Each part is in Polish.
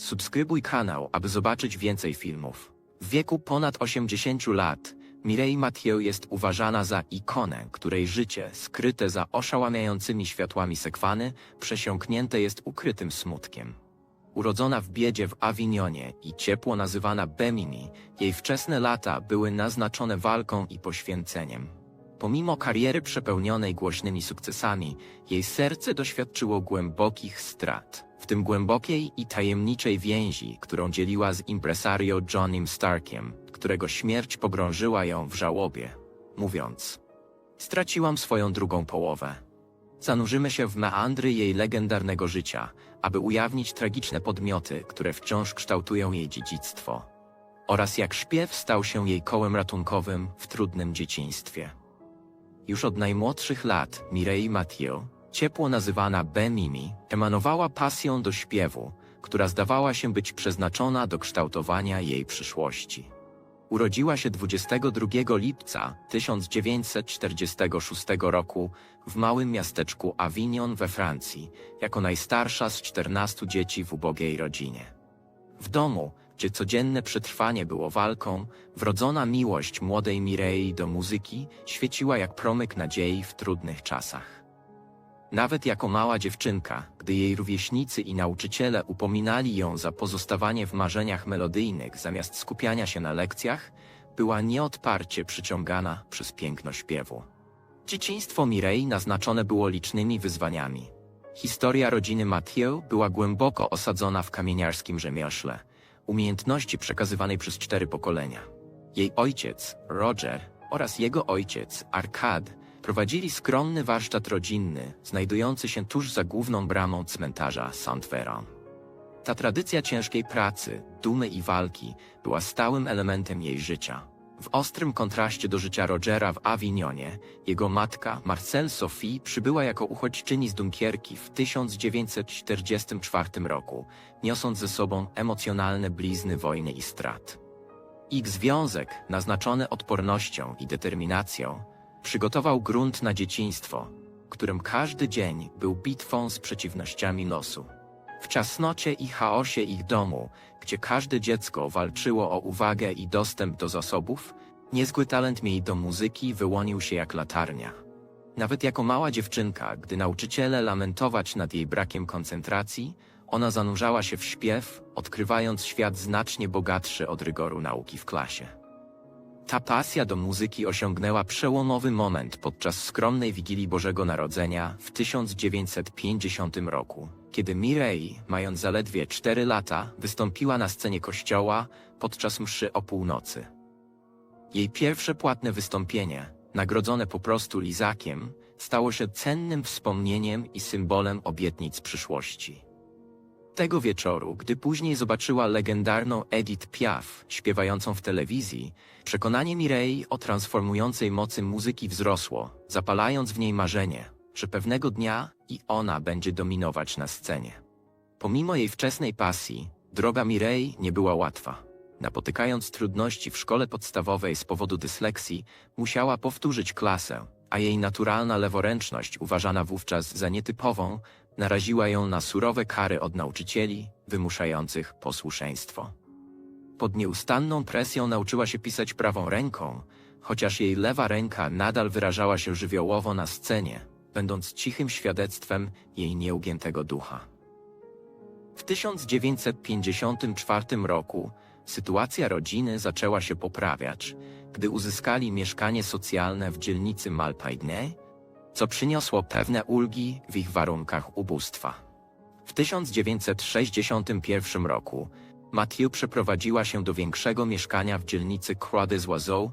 Subskrybuj kanał, aby zobaczyć więcej filmów. W wieku ponad 80 lat Mireille Mathieu jest uważana za ikonę, której życie, skryte za oszałamiającymi światłami sekwany, przesiąknięte jest ukrytym smutkiem. Urodzona w biedzie w Awinionie i ciepło nazywana Bemini, jej wczesne lata były naznaczone walką i poświęceniem. Pomimo kariery przepełnionej głośnymi sukcesami, jej serce doświadczyło głębokich strat, w tym głębokiej i tajemniczej więzi, którą dzieliła z impresario Johnem Starkiem, którego śmierć pogrążyła ją w żałobie, mówiąc: Straciłam swoją drugą połowę. Zanurzymy się w meandry jej legendarnego życia, aby ujawnić tragiczne podmioty, które wciąż kształtują jej dziedzictwo, oraz jak śpiew stał się jej kołem ratunkowym w trudnym dzieciństwie. Już od najmłodszych lat Mireille Mathieu, ciepło nazywana Bemimi, emanowała pasją do śpiewu, która zdawała się być przeznaczona do kształtowania jej przyszłości. Urodziła się 22 lipca 1946 roku w małym miasteczku Avignon we Francji, jako najstarsza z 14 dzieci w ubogiej rodzinie. W domu, gdzie codzienne przetrwanie było walką, wrodzona miłość młodej Mirei do muzyki świeciła jak promyk nadziei w trudnych czasach. Nawet jako mała dziewczynka, gdy jej rówieśnicy i nauczyciele upominali ją za pozostawanie w marzeniach melodyjnych zamiast skupiania się na lekcjach, była nieodparcie przyciągana przez piękno śpiewu. Dzieciństwo Mirei naznaczone było licznymi wyzwaniami. Historia rodziny Mathieu była głęboko osadzona w kamieniarskim rzemiośle, umiejętności przekazywanej przez cztery pokolenia. Jej ojciec, Roger, oraz jego ojciec, Arkad, prowadzili skromny warsztat rodzinny, znajdujący się tuż za główną bramą cmentarza Saint-Véran. Ta tradycja ciężkiej pracy, dumy i walki była stałym elementem jej życia. W ostrym kontraście do życia Rogera w Awinionie, jego matka, Marcel Sophie, przybyła jako uchodźczyni z Dunkierki w 1944 roku, niosąc ze sobą emocjonalne blizny wojny i strat. Ich związek, naznaczony odpornością i determinacją, przygotował grunt na dzieciństwo, którym każdy dzień był bitwą z przeciwnościami losu. W ciasnocie i chaosie ich domu, gdzie każde dziecko walczyło o uwagę i dostęp do zasobów, niezły talent jej do muzyki wyłonił się jak latarnia. Nawet jako mała dziewczynka, gdy nauczyciele lamentować nad jej brakiem koncentracji, ona zanurzała się w śpiew, odkrywając świat znacznie bogatszy od rygoru nauki w klasie. Ta pasja do muzyki osiągnęła przełomowy moment podczas skromnej Wigilii Bożego Narodzenia w 1950 roku, kiedy Mireille, mając zaledwie 4 lata, wystąpiła na scenie kościoła podczas mszy o północy. Jej pierwsze płatne wystąpienie, nagrodzone po prostu lizakiem, stało się cennym wspomnieniem i symbolem obietnic przyszłości. Tego wieczoru, gdy później zobaczyła legendarną Edith Piaf śpiewającą w telewizji, przekonanie Mirei o transformującej mocy muzyki wzrosło, zapalając w niej marzenie, że pewnego dnia i ona będzie dominować na scenie. Pomimo jej wczesnej pasji, droga Mirei nie była łatwa. Napotykając trudności w szkole podstawowej z powodu dysleksji, musiała powtórzyć klasę, a jej naturalna leworęczność, uważana wówczas za nietypową, naraziła ją na surowe kary od nauczycieli, wymuszających posłuszeństwo. Pod nieustanną presją nauczyła się pisać prawą ręką, chociaż jej lewa ręka nadal wyrażała się żywiołowo na scenie, będąc cichym świadectwem jej nieugiętego ducha. W 1954 roku sytuacja rodziny zaczęła się poprawiać, gdy uzyskali mieszkanie socjalne w dzielnicy Malpaigny, co przyniosło pewne ulgi w ich warunkach ubóstwa. W 1961 roku Mathieu przeprowadziła się do większego mieszkania w dzielnicy Croix des Oiseaux,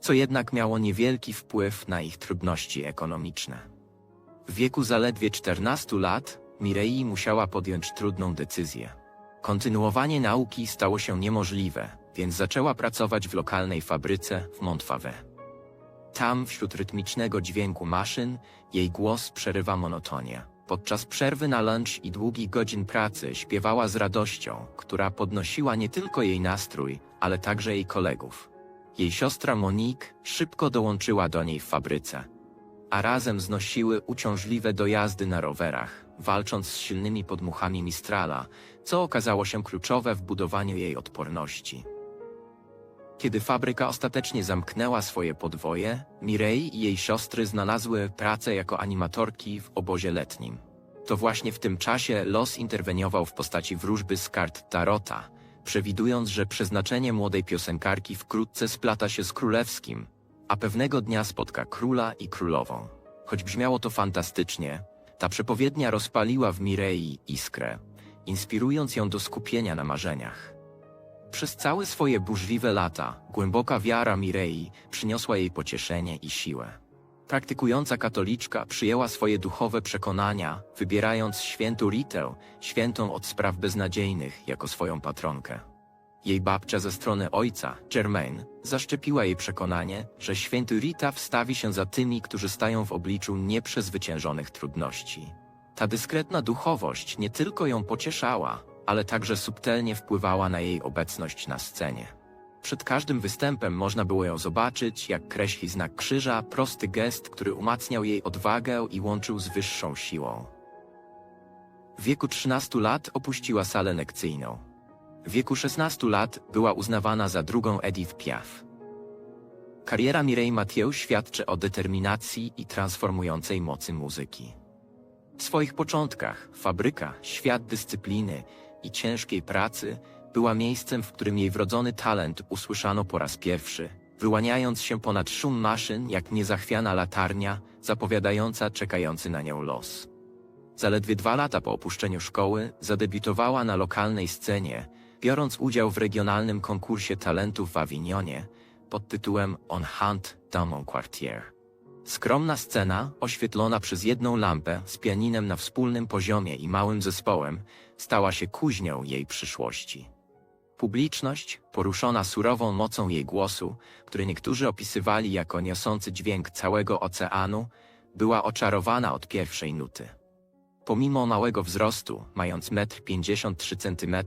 co jednak miało niewielki wpływ na ich trudności ekonomiczne. W wieku zaledwie 14 lat Mireille musiała podjąć trudną decyzję. Kontynuowanie nauki stało się niemożliwe, więc zaczęła pracować w lokalnej fabryce w Montfavet. Tam, wśród rytmicznego dźwięku maszyn, jej głos przerywa monotonię. Podczas przerwy na lunch i długich godzin pracy śpiewała z radością, która podnosiła nie tylko jej nastrój, ale także jej kolegów. Jej siostra Monique szybko dołączyła do niej w fabryce, a razem znosiły uciążliwe dojazdy na rowerach, walcząc z silnymi podmuchami Mistrala, co okazało się kluczowe w budowaniu jej odporności. Kiedy fabryka ostatecznie zamknęła swoje podwoje, Mirei i jej siostry znalazły pracę jako animatorki w obozie letnim. To właśnie w tym czasie los interweniował w postaci wróżby z kart Tarota, przewidując, że przeznaczenie młodej piosenkarki wkrótce splata się z królewskim, a pewnego dnia spotka króla i królową. Choć brzmiało to fantastycznie, ta przepowiednia rozpaliła w Mirei iskrę, inspirując ją do skupienia na marzeniach. Przez całe swoje burzliwe lata, głęboka wiara Mirei przyniosła jej pocieszenie i siłę. Praktykująca katoliczka przyjęła swoje duchowe przekonania, wybierając świętą Ritę, świętą od spraw beznadziejnych, jako swoją patronkę. Jej babcia ze strony ojca, Germain, zaszczepiła jej przekonanie, że święty Rita wstawi się za tymi, którzy stają w obliczu nieprzezwyciężonych trudności. Ta dyskretna duchowość nie tylko ją pocieszała, ale także subtelnie wpływała na jej obecność na scenie. Przed każdym występem można było ją zobaczyć, jak kreśli znak krzyża, prosty gest, który umacniał jej odwagę i łączył z wyższą siłą. W wieku 13 lat opuściła salę lekcyjną. W wieku 16 lat była uznawana za drugą Edith Piaf. Kariera Mireille Mathieu świadczy o determinacji i transformującej mocy muzyki. W swoich początkach fabryka, świat dyscypliny i ciężkiej pracy była miejscem, w którym jej wrodzony talent usłyszano po raz pierwszy, wyłaniając się ponad szum maszyn jak niezachwiana latarnia, zapowiadająca czekający na nią los. Zaledwie dwa lata po opuszczeniu szkoły zadebiutowała na lokalnej scenie, biorąc udział w regionalnym konkursie talentów w Avignonie pod tytułem On Hunt mon quartier. Skromna scena, oświetlona przez jedną lampę z pianinem na wspólnym poziomie i małym zespołem, stała się kuźnią jej przyszłości. Publiczność, poruszona surową mocą jej głosu, który niektórzy opisywali jako niosący dźwięk całego oceanu, była oczarowana od pierwszej nuty. Pomimo małego wzrostu, mając 1,53 m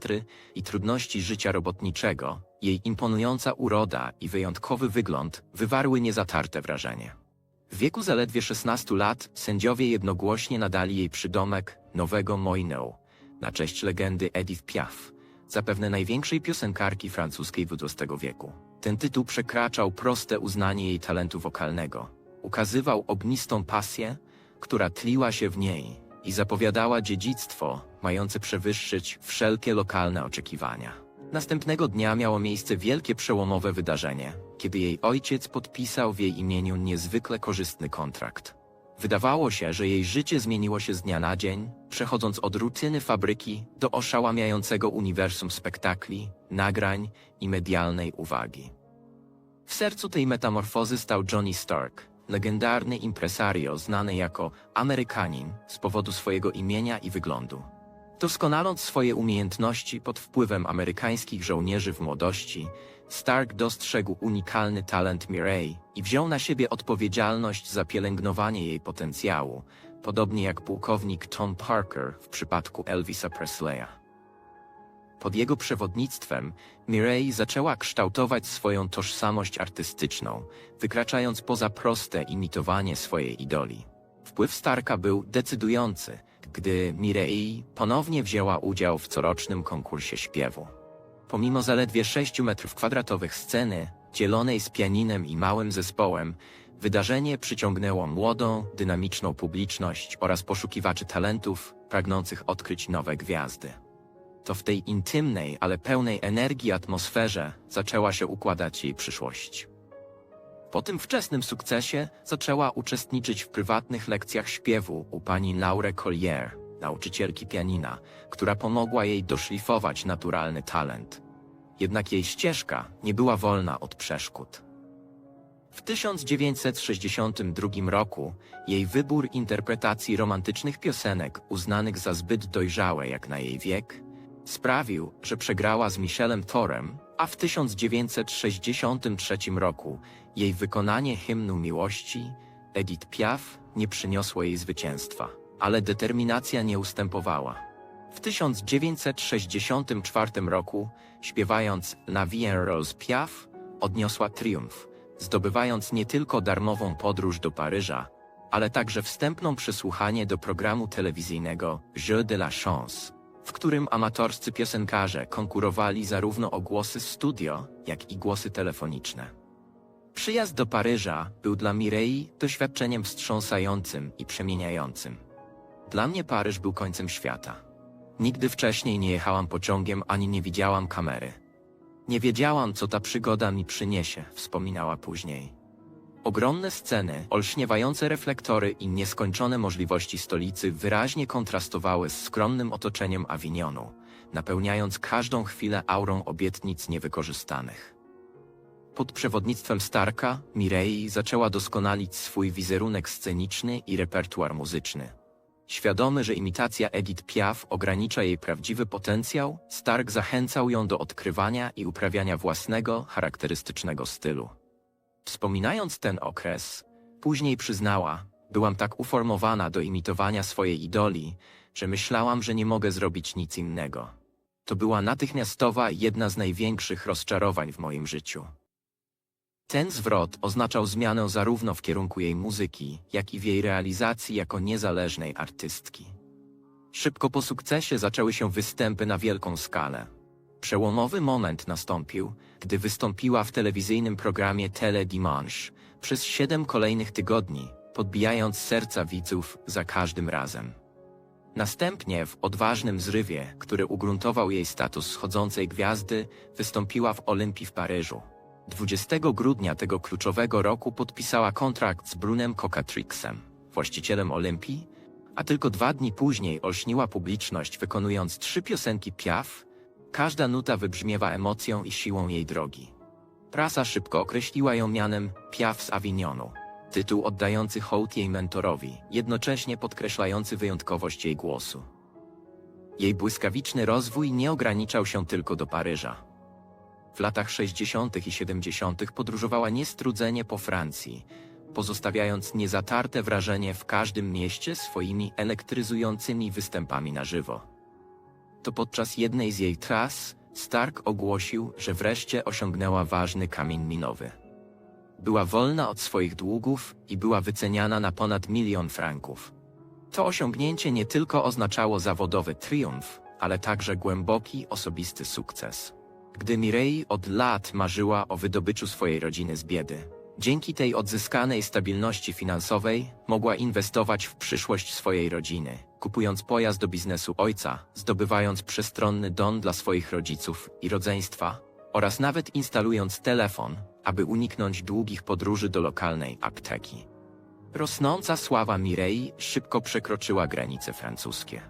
i trudności życia robotniczego, jej imponująca uroda i wyjątkowy wygląd wywarły niezatarte wrażenie. W wieku zaledwie 16 lat sędziowie jednogłośnie nadali jej przydomek Nowego Moineau na cześć legendy Edith Piaf, zapewne największej piosenkarki francuskiej XX wieku. Ten tytuł przekraczał proste uznanie jej talentu wokalnego. Ukazywał ognistą pasję, która tliła się w niej i zapowiadała dziedzictwo mające przewyższyć wszelkie lokalne oczekiwania. Następnego dnia miało miejsce wielkie przełomowe wydarzenie, kiedy jej ojciec podpisał w jej imieniu niezwykle korzystny kontrakt. Wydawało się, że jej życie zmieniło się z dnia na dzień, przechodząc od rutyny fabryki do oszałamiającego uniwersum spektakli, nagrań i medialnej uwagi. W sercu tej metamorfozy stał Johnny Stark, legendarny impresario znany jako Amerykanin z powodu swojego imienia i wyglądu. Doskonaląc swoje umiejętności pod wpływem amerykańskich żołnierzy w młodości, Stark dostrzegł unikalny talent Mirei i wziął na siebie odpowiedzialność za pielęgnowanie jej potencjału, podobnie jak pułkownik Tom Parker w przypadku Elvisa Presleya. Pod jego przewodnictwem Mirei zaczęła kształtować swoją tożsamość artystyczną, wykraczając poza proste imitowanie swojej idoli. Wpływ Starka był decydujący, gdy Mirei ponownie wzięła udział w corocznym konkursie śpiewu. Pomimo zaledwie 6 metrów kwadratowych sceny, dzielonej z pianinem i małym zespołem, wydarzenie przyciągnęło młodą, dynamiczną publiczność oraz poszukiwaczy talentów pragnących odkryć nowe gwiazdy. To w tej intymnej, ale pełnej energii atmosferze zaczęła się układać jej przyszłość. Po tym wczesnym sukcesie zaczęła uczestniczyć w prywatnych lekcjach śpiewu u pani Laure Collier, nauczycielki pianina, która pomogła jej doszlifować naturalny talent. Jednak jej ścieżka nie była wolna od przeszkód. W 1962 roku jej wybór interpretacji romantycznych piosenek uznanych za zbyt dojrzałe jak na jej wiek sprawił, że przegrała z Michelem Torem, a w 1963 roku jej wykonanie hymnu miłości Edith Piaf nie przyniosło jej zwycięstwa, ale determinacja nie ustępowała. W 1964 roku, śpiewając La Vie Rose Piaf, odniosła triumf, zdobywając nie tylko darmową podróż do Paryża, ale także wstępną przysłuchanie do programu telewizyjnego Jeu de la Chance w którym amatorscy piosenkarze konkurowali zarówno o głosy studio, jak i głosy telefoniczne. Przyjazd do Paryża był dla Mirei doświadczeniem wstrząsającym i przemieniającym. Dla mnie Paryż był końcem świata. Nigdy wcześniej nie jechałam pociągiem ani nie widziałam kamery. Nie wiedziałam, co ta przygoda mi przyniesie, wspominała później. Ogromne sceny, olśniewające reflektory i nieskończone możliwości stolicy wyraźnie kontrastowały z skromnym otoczeniem Avignonu, napełniając każdą chwilę aurą obietnic niewykorzystanych. Pod przewodnictwem Starka, Mirei zaczęła doskonalić swój wizerunek sceniczny i repertuar muzyczny. Świadomy, że imitacja Edith Piaf ogranicza jej prawdziwy potencjał, Stark zachęcał ją do odkrywania i uprawiania własnego, charakterystycznego stylu. Wspominając ten okres, później przyznała, byłam tak uformowana do imitowania swojej idoli, że myślałam, że nie mogę zrobić nic innego. To była natychmiastowa jedna z największych rozczarowań w moim życiu. Ten zwrot oznaczał zmianę zarówno w kierunku jej muzyki, jak i w jej realizacji jako niezależnej artystki. Szybko po sukcesie zaczęły się występy na wielką skalę. Przełomowy moment nastąpił, gdy wystąpiła w telewizyjnym programie Tele Dimanche przez siedem kolejnych tygodni, podbijając serca widzów za każdym razem. Następnie w odważnym zrywie, który ugruntował jej status schodzącej gwiazdy, wystąpiła w Olympii w Paryżu. 20 grudnia tego kluczowego roku podpisała kontrakt z Brunem Cocatrixem, właścicielem Olympii, a tylko dwa dni później olśniła publiczność wykonując trzy piosenki Piaf, każda nuta wybrzmiewa emocją i siłą jej drogi. Prasa szybko określiła ją mianem Piaf z Avignonu, tytuł oddający hołd jej mentorowi, jednocześnie podkreślający wyjątkowość jej głosu. Jej błyskawiczny rozwój nie ograniczał się tylko do Paryża. W latach 60. i 70. podróżowała niestrudzenie po Francji, pozostawiając niezatarte wrażenie w każdym mieście swoimi elektryzującymi występami na żywo. To podczas jednej z jej tras Stark ogłosił, że wreszcie osiągnęła ważny kamień minowy. Była wolna od swoich długów i była wyceniana na ponad milion franków. To osiągnięcie nie tylko oznaczało zawodowy triumf, ale także głęboki osobisty sukces. Gdy Mirei od lat marzyła o wydobyciu swojej rodziny z biedy, dzięki tej odzyskanej stabilności finansowej mogła inwestować w przyszłość swojej rodziny, kupując pojazd do biznesu ojca, zdobywając przestronny dom dla swoich rodziców i rodzeństwa oraz nawet instalując telefon, aby uniknąć długich podróży do lokalnej apteki. Rosnąca sława Mirei szybko przekroczyła granice francuskie.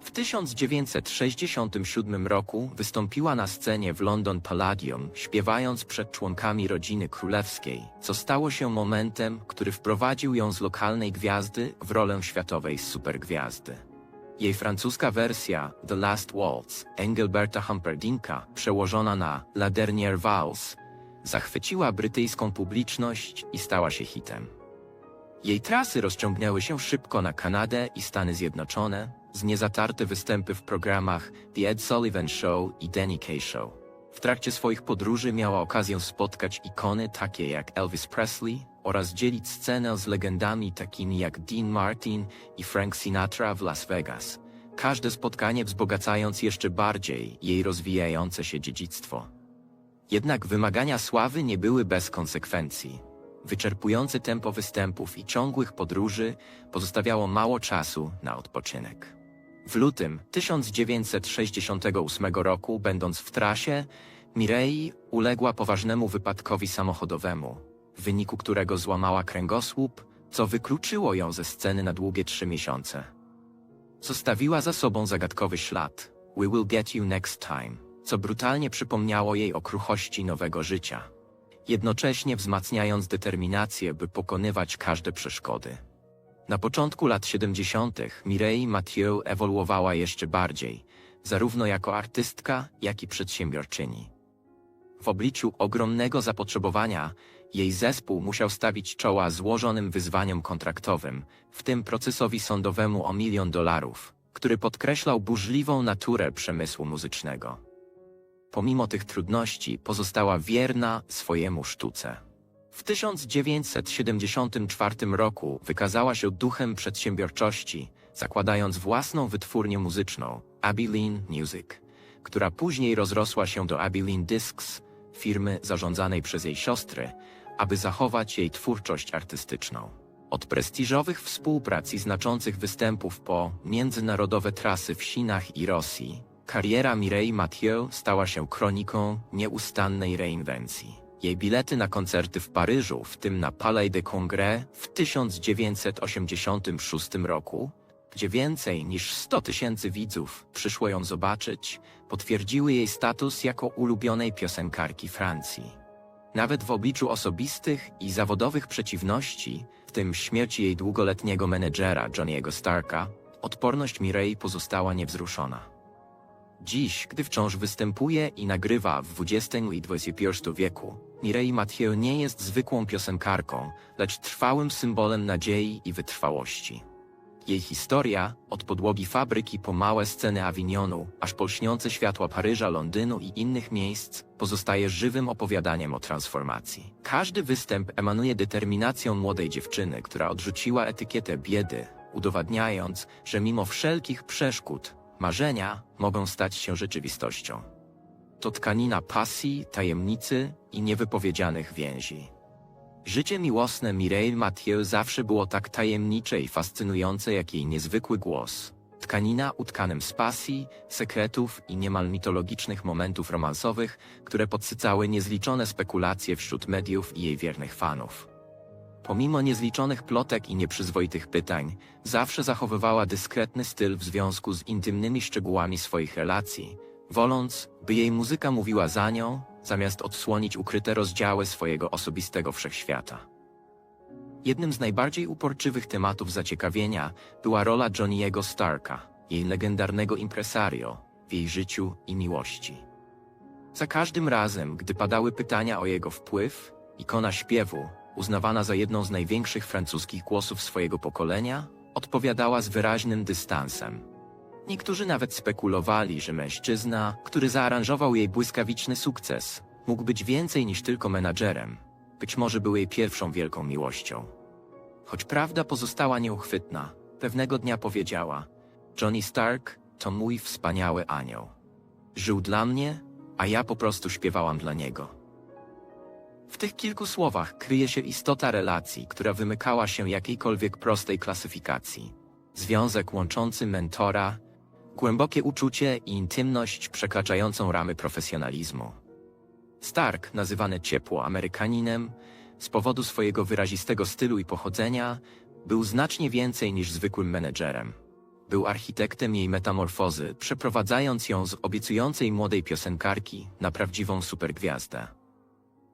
W 1967 roku wystąpiła na scenie w London Palladium, śpiewając przed członkami rodziny królewskiej, co stało się momentem, który wprowadził ją z lokalnej gwiazdy w rolę światowej supergwiazdy. Jej francuska wersja The Last Waltz Engelberta Humperdinka, przełożona na La Dernière Valse, zachwyciła brytyjską publiczność i stała się hitem. Jej trasy rozciągnęły się szybko na Kanadę i Stany Zjednoczone, z niezatarte występy w programach The Ed Sullivan Show i Danny Kaye Show. W trakcie swoich podróży miała okazję spotkać ikony takie jak Elvis Presley oraz dzielić scenę z legendami takimi jak Dean Martin i Frank Sinatra w Las Vegas. Każde spotkanie wzbogacając jeszcze bardziej jej rozwijające się dziedzictwo. Jednak wymagania sławy nie były bez konsekwencji. Wyczerpujące tempo występów i ciągłych podróży pozostawiało mało czasu na odpoczynek. W lutym 1968 roku, będąc w trasie, Mirei uległa poważnemu wypadkowi samochodowemu, w wyniku którego złamała kręgosłup, co wykluczyło ją ze sceny na długie trzy miesiące. Zostawiła za sobą zagadkowy ślad We will get you next time, co brutalnie przypomniało jej o kruchości nowego życia, jednocześnie wzmacniając determinację, by pokonywać każde przeszkody. Na początku lat 70. Mireille Mathieu ewoluowała jeszcze bardziej, zarówno jako artystka, jak i przedsiębiorczyni. W obliczu ogromnego zapotrzebowania jej zespół musiał stawić czoła złożonym wyzwaniom kontraktowym, w tym procesowi sądowemu o milion dolarów, który podkreślał burzliwą naturę przemysłu muzycznego. Pomimo tych trudności pozostała wierna swojemu sztuce. W 1974 roku wykazała się duchem przedsiębiorczości, zakładając własną wytwórnię muzyczną, Abilene Music, która później rozrosła się do Abilene Discs, firmy zarządzanej przez jej siostry, aby zachować jej twórczość artystyczną. Od prestiżowych współprac i znaczących występów po międzynarodowe trasy w Chinach i Rosji, kariera Mireille Mathieu stała się kroniką nieustannej reinwencji. Jej bilety na koncerty w Paryżu, w tym na Palais de Congrès w 1986 roku, gdzie więcej niż 100 tysięcy widzów przyszło ją zobaczyć, potwierdziły jej status jako ulubionej piosenkarki Francji. Nawet w obliczu osobistych i zawodowych przeciwności, w tym śmierci jej długoletniego menedżera Johniego Starka, odporność Mireille pozostała niewzruszona. Dziś, gdy wciąż występuje i nagrywa w XX i XXI wieku, Mireille Mathieu nie jest zwykłą piosenkarką, lecz trwałym symbolem nadziei i wytrwałości. Jej historia, od podłogi fabryki po małe sceny Avignonu, aż po lśniące światła Paryża, Londynu i innych miejsc, pozostaje żywym opowiadaniem o transformacji. Każdy występ emanuje determinacją młodej dziewczyny, która odrzuciła etykietę biedy, udowadniając, że mimo wszelkich przeszkód, marzenia mogą stać się rzeczywistością. To tkanina pasji, tajemnicy i niewypowiedzianych więzi. Życie miłosne Mireille Mathieu zawsze było tak tajemnicze i fascynujące jak jej niezwykły głos. Tkanina utkanym z pasji, sekretów i niemal mitologicznych momentów romansowych, które podsycały niezliczone spekulacje wśród mediów i jej wiernych fanów. Pomimo niezliczonych plotek i nieprzyzwoitych pytań, zawsze zachowywała dyskretny styl w związku z intymnymi szczegółami swoich relacji, woląc, by jej muzyka mówiła za nią, zamiast odsłonić ukryte rozdziały swojego osobistego wszechświata. Jednym z najbardziej uporczywych tematów zaciekawienia była rola Johniego Starka, jej legendarnego impresario, w jej życiu i miłości. Za każdym razem, gdy padały pytania o jego wpływ, ikona śpiewu, uznawana za jedną z największych francuskich głosów swojego pokolenia, odpowiadała z wyraźnym dystansem. Niektórzy nawet spekulowali, że mężczyzna, który zaaranżował jej błyskawiczny sukces, mógł być więcej niż tylko menadżerem. Być może był jej pierwszą wielką miłością. Choć prawda pozostała nieuchwytna, pewnego dnia powiedziała: Johnny Stark to mój wspaniały anioł. Żył dla mnie, a ja po prostu śpiewałam dla niego. W tych kilku słowach kryje się istota relacji, która wymykała się jakiejkolwiek prostej klasyfikacji. Związek łączący mentora, głębokie uczucie i intymność przekraczającą ramy profesjonalizmu. Stark, nazywany ciepło Amerykaninem, z powodu swojego wyrazistego stylu i pochodzenia, był znacznie więcej niż zwykłym menedżerem. Był architektem jej metamorfozy, przeprowadzając ją z obiecującej młodej piosenkarki na prawdziwą supergwiazdę.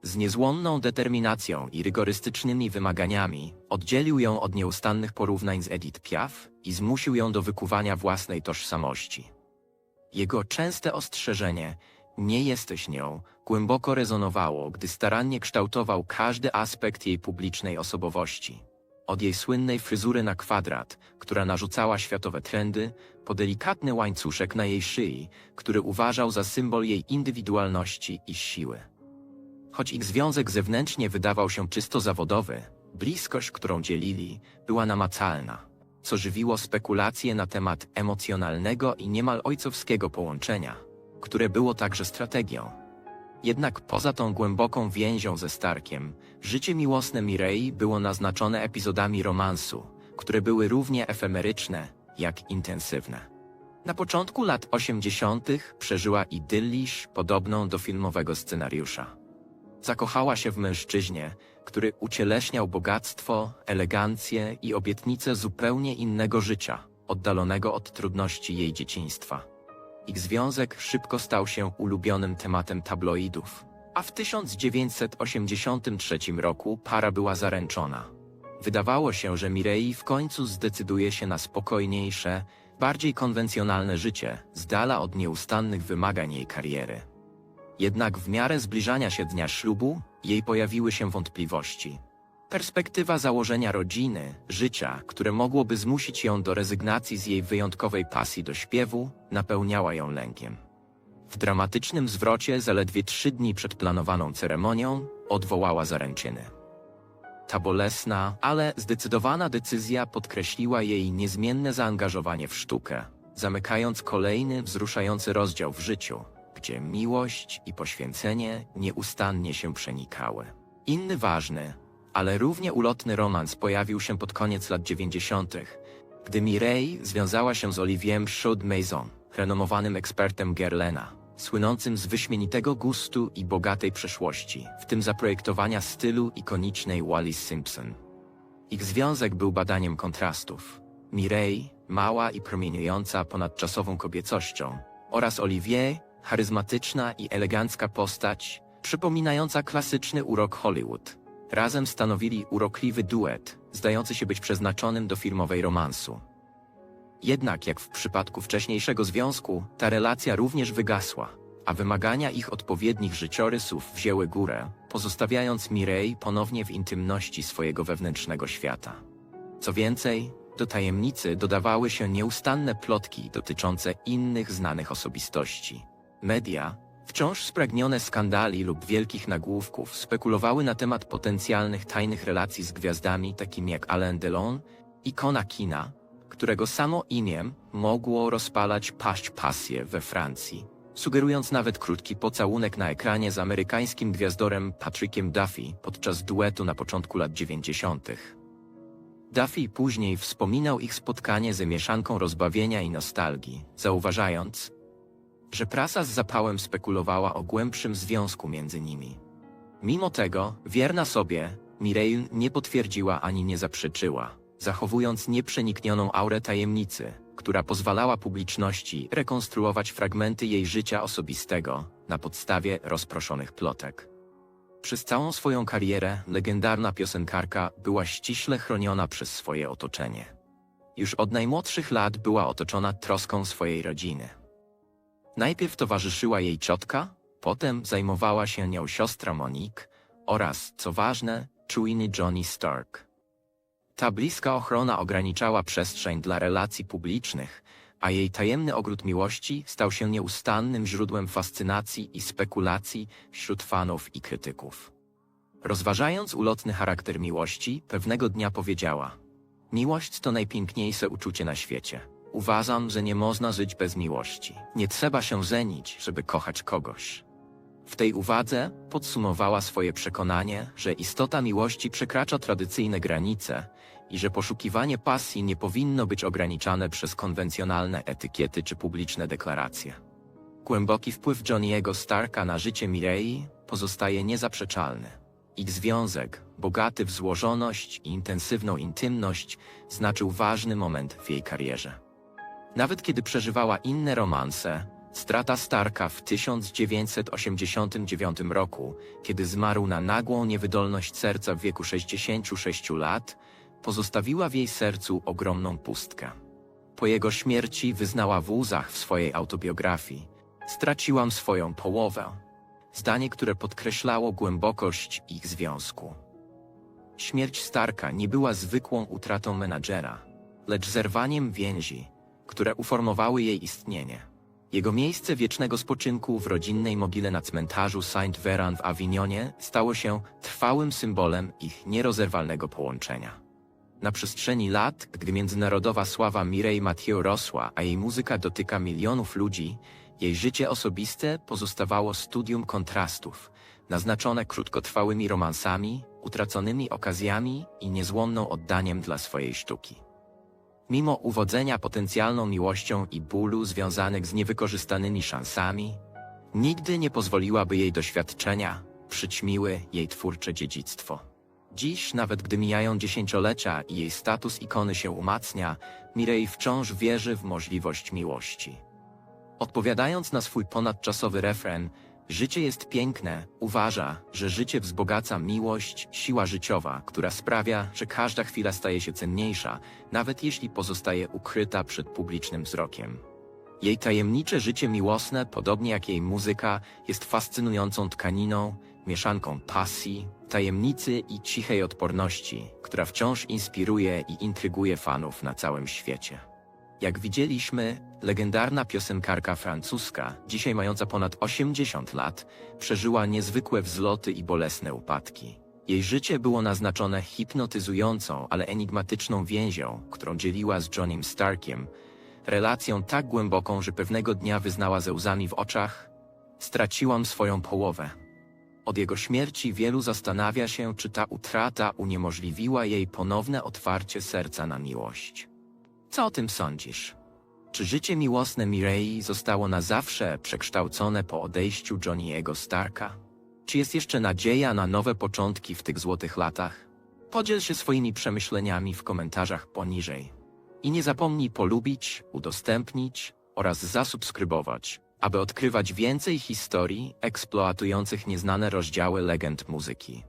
Z niezłomną determinacją i rygorystycznymi wymaganiami oddzielił ją od nieustannych porównań z Edith Piaf i zmusił ją do wykuwania własnej tożsamości. Jego częste ostrzeżenie nie jesteś nią głęboko rezonowało, gdy starannie kształtował każdy aspekt jej publicznej osobowości. Od jej słynnej fryzury na kwadrat, która narzucała światowe trendy, po delikatny łańcuszek na jej szyi, który uważał za symbol jej indywidualności i siły. Choć ich związek zewnętrznie wydawał się czysto zawodowy, bliskość, którą dzielili, była namacalna, co żywiło spekulacje na temat emocjonalnego i niemal ojcowskiego połączenia, które było także strategią. Jednak poza tą głęboką więzią ze Starkiem, życie miłosne Mirei było naznaczone epizodami romansu, które były równie efemeryczne, jak intensywne. Na początku lat 80. przeżyła idyllisz podobną do filmowego scenariusza. Zakochała się w mężczyźnie, który ucieleśniał bogactwo, elegancję i obietnicę zupełnie innego życia, oddalonego od trudności jej dzieciństwa. Ich związek szybko stał się ulubionym tematem tabloidów, a w 1983 roku para była zaręczona. Wydawało się, że Mirei w końcu zdecyduje się na spokojniejsze, bardziej konwencjonalne życie, z dala od nieustannych wymagań jej kariery. Jednak w miarę zbliżania się dnia ślubu, jej pojawiły się wątpliwości. Perspektywa założenia rodziny, życia, które mogłoby zmusić ją do rezygnacji z jej wyjątkowej pasji do śpiewu, napełniała ją lękiem. W dramatycznym zwrocie zaledwie trzy dni przed planowaną ceremonią odwołała zaręczyny. Ta bolesna, ale zdecydowana decyzja podkreśliła jej niezmienne zaangażowanie w sztukę, zamykając kolejny wzruszający rozdział w życiu, gdzie miłość i poświęcenie nieustannie się przenikały. Inny ważny, ale równie ulotny romans pojawił się pod koniec lat 90., gdy Mireille związała się z Olivierem Chaud Maison, renomowanym ekspertem Guerlaina, słynącym z wyśmienitego gustu i bogatej przeszłości, w tym zaprojektowania stylu ikonicznej Wallis Simpson. Ich związek był badaniem kontrastów. Mireille, mała i promieniejąca ponadczasową kobiecością, oraz Olivier, charyzmatyczna i elegancka postać, przypominająca klasyczny urok Hollywood. Razem stanowili urokliwy duet, zdający się być przeznaczonym do filmowej romansu. Jednak jak w przypadku wcześniejszego związku, ta relacja również wygasła, a wymagania ich odpowiednich życiorysów wzięły górę, pozostawiając Mireille ponownie w intymności swojego wewnętrznego świata. Co więcej, do tajemnicy dodawały się nieustanne plotki dotyczące innych znanych osobistości. Media, wciąż spragnione skandali lub wielkich nagłówków, spekulowały na temat potencjalnych tajnych relacji z gwiazdami takimi jak Alain Delon, ikona kina, którego samo imiem mogło rozpalać paść pasję we Francji, sugerując nawet krótki pocałunek na ekranie z amerykańskim gwiazdorem Patrickiem Duffy podczas duetu na początku lat 90. Duffy później wspominał ich spotkanie ze mieszanką rozbawienia i nostalgii, zauważając, że prasa z zapałem spekulowała o głębszym związku między nimi. Mimo tego, wierna sobie, Mireille nie potwierdziła ani nie zaprzeczyła, zachowując nieprzeniknioną aurę tajemnicy, która pozwalała publiczności rekonstruować fragmenty jej życia osobistego na podstawie rozproszonych plotek. Przez całą swoją karierę legendarna piosenkarka była ściśle chroniona przez swoje otoczenie. Już od najmłodszych lat była otoczona troską swojej rodziny. Najpierw towarzyszyła jej ciotka, potem zajmowała się nią siostra Monique oraz, co ważne, czujny Johnny Stark. Ta bliska ochrona ograniczała przestrzeń dla relacji publicznych, a jej tajemny ogród miłości stał się nieustannym źródłem fascynacji i spekulacji wśród fanów i krytyków. Rozważając ulotny charakter miłości, pewnego dnia powiedziała: Miłość to najpiękniejsze uczucie na świecie. Uważam, że nie można żyć bez miłości. Nie trzeba się żenić, żeby kochać kogoś. W tej uwadze podsumowała swoje przekonanie, że istota miłości przekracza tradycyjne granice i że poszukiwanie pasji nie powinno być ograniczane przez konwencjonalne etykiety czy publiczne deklaracje. Głęboki wpływ Johniego Starka na życie Mirei pozostaje niezaprzeczalny. Ich związek, bogaty w złożoność i intensywną intymność, znaczył ważny moment w jej karierze. Nawet kiedy przeżywała inne romanse, strata Starka w 1989 roku, kiedy zmarł na nagłą niewydolność serca w wieku 66 lat, pozostawiła w jej sercu ogromną pustkę. Po jego śmierci wyznała w łzach w swojej autobiografii: Straciłam swoją połowę. Zdanie, które podkreślało głębokość ich związku. Śmierć Starka nie była zwykłą utratą menadżera, lecz zerwaniem więzi, które uformowały jej istnienie. Jego miejsce wiecznego spoczynku w rodzinnej mogile na cmentarzu Saint-Véran w Avignonie stało się trwałym symbolem ich nierozerwalnego połączenia. Na przestrzeni lat, gdy międzynarodowa sława Mireille Mathieu rosła, a jej muzyka dotyka milionów ludzi, jej życie osobiste pozostawało studium kontrastów, naznaczone krótkotrwałymi romansami, utraconymi okazjami i niezłomną oddaniem dla swojej sztuki. Mimo uwodzenia potencjalną miłością i bólu związanych z niewykorzystanymi szansami, nigdy nie pozwoliłaby jej doświadczenia przyćmiły jej twórcze dziedzictwo. Dziś, nawet gdy mijają dziesięciolecia i jej status ikony się umacnia, Mireille wciąż wierzy w możliwość miłości. Odpowiadając na swój ponadczasowy refren, życie jest piękne, uważa, że życie wzbogaca miłość, siła życiowa, która sprawia, że każda chwila staje się cenniejsza, nawet jeśli pozostaje ukryta przed publicznym wzrokiem. Jej tajemnicze życie miłosne, podobnie jak jej muzyka, jest fascynującą tkaniną, mieszanką pasji, tajemnicy i cichej odporności, która wciąż inspiruje i intryguje fanów na całym świecie. Jak widzieliśmy, legendarna piosenkarka francuska, dzisiaj mająca ponad 80 lat, przeżyła niezwykłe wzloty i bolesne upadki. Jej życie było naznaczone hipnotyzującą, ale enigmatyczną więzią, którą dzieliła z Johnnym Starkiem, relacją tak głęboką, że pewnego dnia wyznała ze łzami w oczach: Straciłam swoją połowę. Od jego śmierci wielu zastanawia się, czy ta utrata uniemożliwiła jej ponowne otwarcie serca na miłość. Co o tym sądzisz? Czy życie miłosne Mirei zostało na zawsze przekształcone po odejściu Johniego Starka? Czy jest jeszcze nadzieja na nowe początki w tych złotych latach? Podziel się swoimi przemyśleniami w komentarzach poniżej. I nie zapomnij polubić, udostępnić oraz zasubskrybować, aby odkrywać więcej historii eksploatujących nieznane rozdziały legend muzyki.